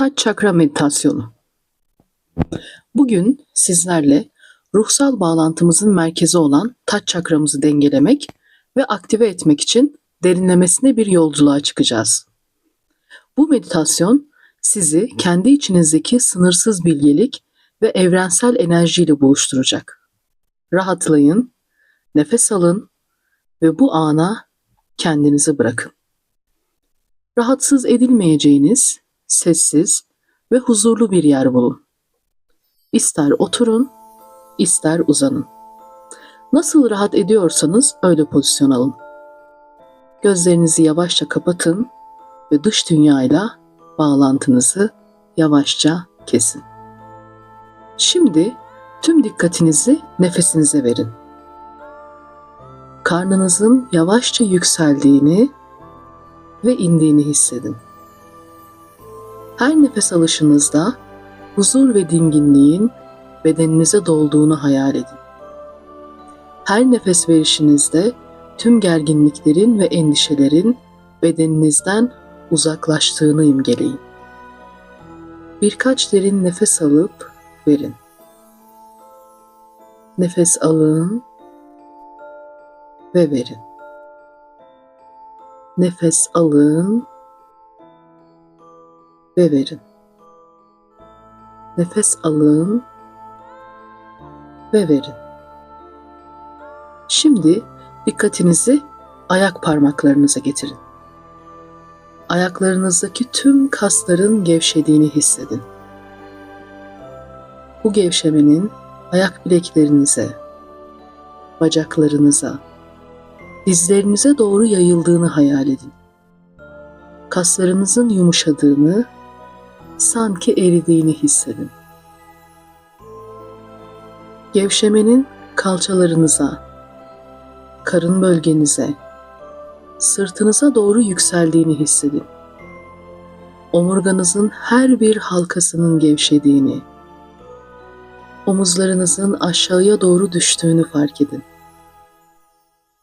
Taç çakra meditasyonu. Bugün sizlerle ruhsal bağlantımızın merkezi olan taç çakramızı dengelemek ve aktive etmek için derinlemesine bir yolculuğa çıkacağız. Bu meditasyon sizi kendi içinizdeki sınırsız bilgelik ve evrensel enerjiyle buluşturacak. Rahatlayın, nefes alın ve bu ana kendinizi bırakın. Rahatsız edilmeyeceğiniz, sessiz ve huzurlu bir yer bulun. İster oturun, ister uzanın. Nasıl rahat ediyorsanız öyle pozisyon alın. Gözlerinizi yavaşça kapatın ve dış dünyayla bağlantınızı yavaşça kesin. Şimdi tüm dikkatinizi nefesinize verin. Karnınızın yavaşça yükseldiğini ve indiğini hissedin. Her nefes alışınızda huzur ve dinginliğin bedeninize dolduğunu hayal edin. Her nefes verişinizde tüm gerginliklerin ve endişelerin bedeninizden uzaklaştığını imgeleyin. Birkaç derin nefes alıp verin. Nefes alın ve verin. Nefes alın ve verin. Nefes alın ve verin. Şimdi dikkatinizi ayak parmaklarınıza getirin. Ayaklarınızdaki tüm kasların gevşediğini hissedin. Bu gevşemenin ayak bileklerinize, bacaklarınıza, dizlerinize doğru yayıldığını hayal edin. Kaslarınızın yumuşadığını, sanki eridiğini hissedin. Gevşemenin kalçalarınıza, karın bölgenize, sırtınıza doğru yükseldiğini hissedin. Omurganızın her bir halkasının gevşediğini, omuzlarınızın aşağıya doğru düştüğünü fark edin.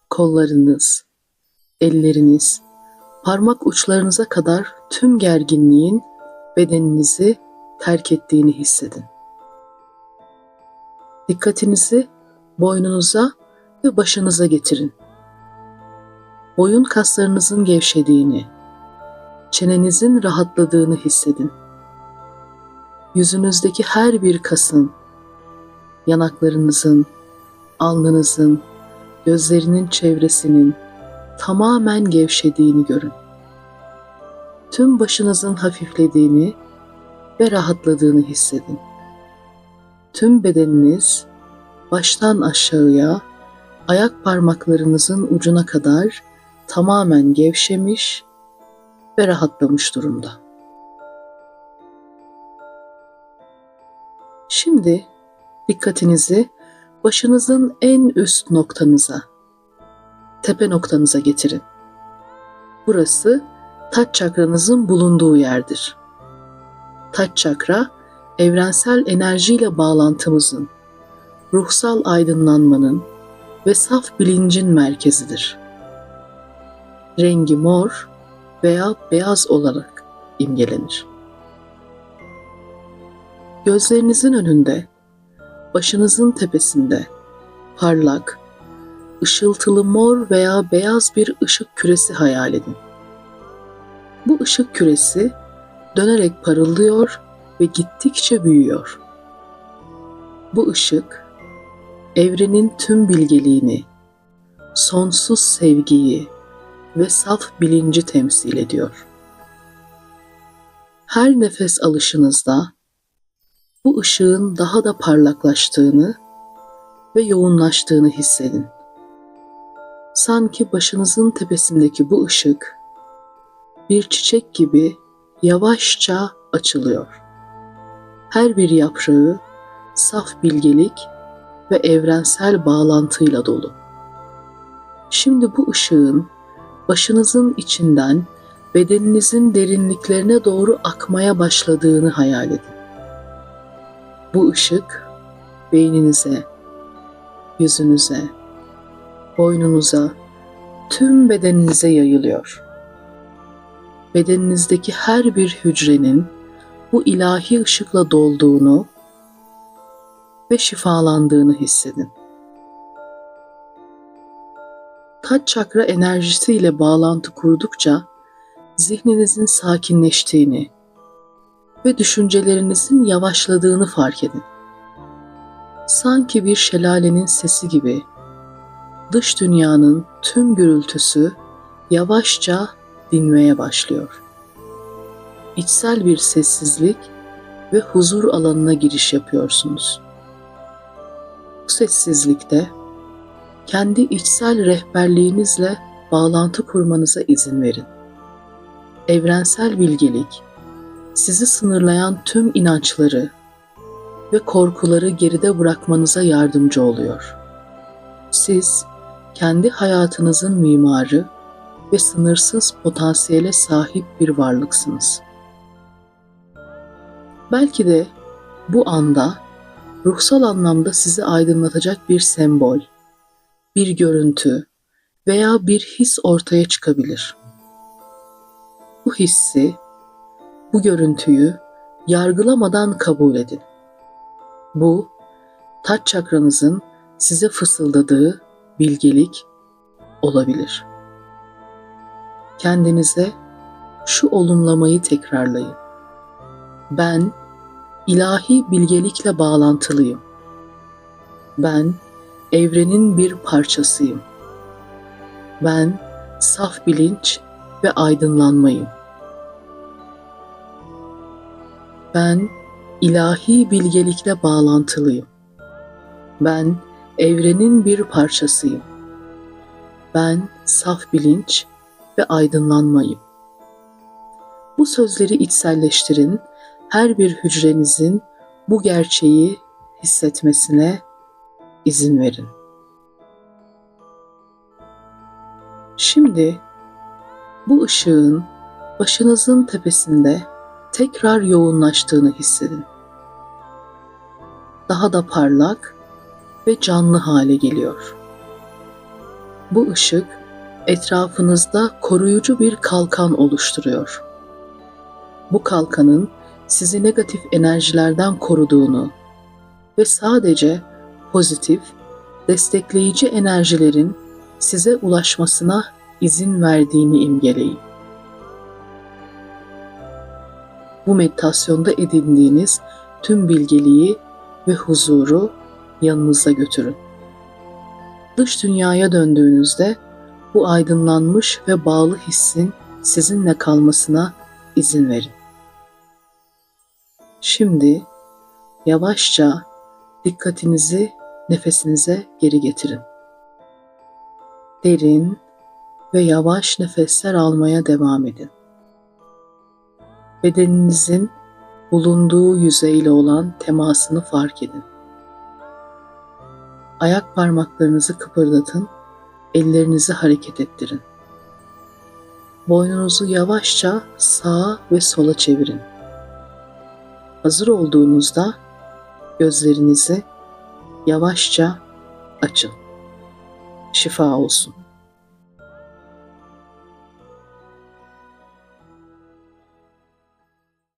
Kollarınız, elleriniz, parmak uçlarınıza kadar tüm gerginliğin bedeninizi terk ettiğini hissedin. Dikkatinizi boynunuza ve başınıza getirin. Boyun kaslarınızın gevşediğini, çenenizin rahatladığını hissedin. Yüzünüzdeki her bir kasın, yanaklarınızın, alnınızın, gözlerinin çevresinin tamamen gevşediğini görün. Tüm başınızın hafiflediğini ve rahatladığını hissedin. Tüm bedeniniz baştan aşağıya, ayak parmaklarınızın ucuna kadar tamamen gevşemiş ve rahatlamış durumda. Şimdi dikkatinizi başınızın en üst noktanıza, tepe noktanıza getirin. Burası taç çakranızın bulunduğu yerdir. Taç çakra, evrensel enerjiyle bağlantımızın, ruhsal aydınlanmanın ve saf bilincin merkezidir. Rengi mor veya beyaz olarak imgelenir. Gözlerinizin önünde, başınızın tepesinde parlak, ışıltılı mor veya beyaz bir ışık küresi hayal edin. Bu ışık küresi dönerek parıldıyor ve gittikçe büyüyor. Bu ışık evrenin tüm bilgeliğini, sonsuz sevgiyi ve saf bilinci temsil ediyor. Her nefes alışınızda bu ışığın daha da parlaklaştığını ve yoğunlaştığını hissedin. Sanki başınızın tepesindeki bu ışık bir çiçek gibi yavaşça açılıyor. Her bir yaprağı saf bilgelik ve evrensel bağlantıyla dolu. Şimdi bu ışığın başınızın içinden bedeninizin derinliklerine doğru akmaya başladığını hayal edin. Bu ışık beyninize, yüzünüze, boynunuza, tüm bedeninize yayılıyor. Bedeninizdeki her bir hücrenin bu ilahi ışıkla dolduğunu ve şifalandığını hissedin. Taç çakra enerjisiyle bağlantı kurdukça zihninizin sakinleştiğini ve düşüncelerinizin yavaşladığını fark edin. Sanki bir şelalenin sesi gibi dış dünyanın tüm gürültüsü yavaşça dinmeye başlıyor. İçsel bir sessizlik ve huzur alanına giriş yapıyorsunuz. Bu sessizlikte kendi içsel rehberliğinizle bağlantı kurmanıza izin verin. Evrensel bilgelik sizi sınırlayan tüm inançları ve korkuları geride bırakmanıza yardımcı oluyor. Siz kendi hayatınızın mimarı ve sınırsız potansiyele sahip bir varlıksınız. Belki de bu anda ruhsal anlamda sizi aydınlatacak bir sembol, bir görüntü veya bir his ortaya çıkabilir. Bu hissi, bu görüntüyü yargılamadan kabul edin. Bu, taç çakranızın size fısıldadığı bilgelik olabilir. Kendinize şu olumlamayı tekrarlayın. Ben ilahi bilgelikle bağlantılıyım. Ben evrenin bir parçasıyım. Ben saf bilinç ve aydınlanmayım. Ben ilahi bilgelikle bağlantılıyım. Ben evrenin bir parçasıyım. Ben saf bilinç ve aydınlanmayım. Bu sözleri içselleştirin, her bir hücrenizin bu gerçeği hissetmesine izin verin. Şimdi bu ışığın başınızın tepesinde tekrar yoğunlaştığını hissedin. Daha da parlak ve canlı hale geliyor. Bu ışık etrafınızda koruyucu bir kalkan oluşturuyor. Bu kalkanın sizi negatif enerjilerden koruduğunu ve sadece pozitif, destekleyici enerjilerin size ulaşmasına izin verdiğini imgeleyin. Bu meditasyonda edindiğiniz tüm bilgeliği ve huzuru yanınıza götürün. Dış dünyaya döndüğünüzde bu aydınlanmış ve bağlı hissin sizinle kalmasına izin verin. Şimdi yavaşça dikkatinizi nefesinize geri getirin. Derin ve yavaş nefesler almaya devam edin. Bedeninizin bulunduğu yüzeyle olan temasını fark edin. Ayak parmaklarınızı kıpırdatın, ellerinizi hareket ettirin. Boynunuzu yavaşça sağa ve sola çevirin. Hazır olduğunuzda gözlerinizi yavaşça açın. Şifa olsun.